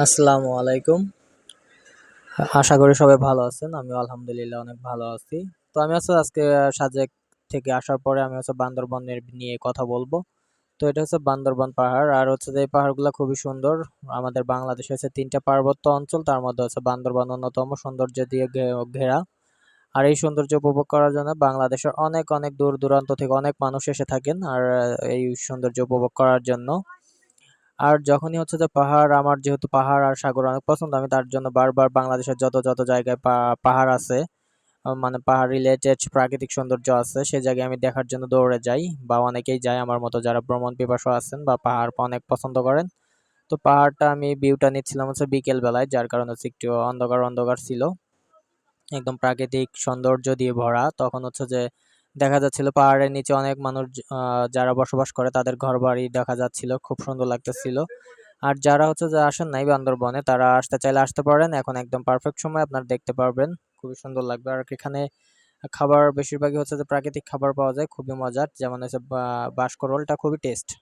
আসসালামু আলাইকুম। আশা করি সবাই ভালো আছেন আমি আলহামদুলিল্লাহ অনেক ভালো আছি। তো আমি হচ্ছে আজকে, সাজেক থেকে আসার পরে আমি হচ্ছে বান্দরবনের নিয়ে কথা বলব। তো এটা হচ্ছে বান্দরবন পাহাড়, আর হচ্ছে যে পাহাড়গুলো খুবই সুন্দর। আমাদের বাংলাদেশে হচ্ছে তিনটা পার্বত্য অঞ্চল, তার মধ্যে হচ্ছে বান্দরবন অন্যতম সৌন্দর্য দিয়ে ঘেরা। আর এই সৌন্দর্য উপভোগ করার জন্য বাংলাদেশের অনেক অনেক দূর দূরান্ত থেকে অনেক মানুষ এসে থাকেন, আর এই সৌন্দর্য উপভোগ করার জন্য। আর যখনই হচ্ছে যে পাহাড়, আমার যেহেতু পাহাড় আর সাগর অনেক পছন্দ, আমি তার জন্য বারবার বাংলাদেশের যত যত জায়গায় পাহাড় আছে মানে পাহাড় রিলেটেড প্রাকৃতিক সৌন্দর্য আছে, সে জায়গায় আমি দেখার জন্য দৌড়ে যাই বা অনেকেই যায় আমার মতো যারা ভ্রমণ পিপাসু আছেন বা পাহাড় অনেক পছন্দ করেন। তো পাহাড়টা আমি ভিউটা নিচ্ছিলাম হচ্ছে বিকেলবেলায়, যার কারণে হচ্ছে একটু অন্ধকার অন্ধকার ছিল। একদম প্রাকৃতিক সৌন্দর্য দিয়ে ভরা, তখন হচ্ছে যে দেখা যাচ্ছিল পাহাড়ের নিচে অনেক মানুষ যারা বসবাস করে তাদের ঘর বাড়ি দেখা যাচ্ছিল, খুব সুন্দর লাগতেছিল। আর যারা হচ্ছে যে আসেন নাই বান্দরবনে, তারা আসতে চাইলে আসতে পারেন। এখন একদম পারফেক্ট সময়, আপনারা দেখতে পারবেন। খুবই সুন্দর লাগবে। আর এখানে খাবার, বেশিরভাগই হচ্ছে যে প্রাকৃতিক খাবার পাওয়া যায়, খুবই মজার। যেমন হচ্ছে বাসকরলটা খুবই টেস্ট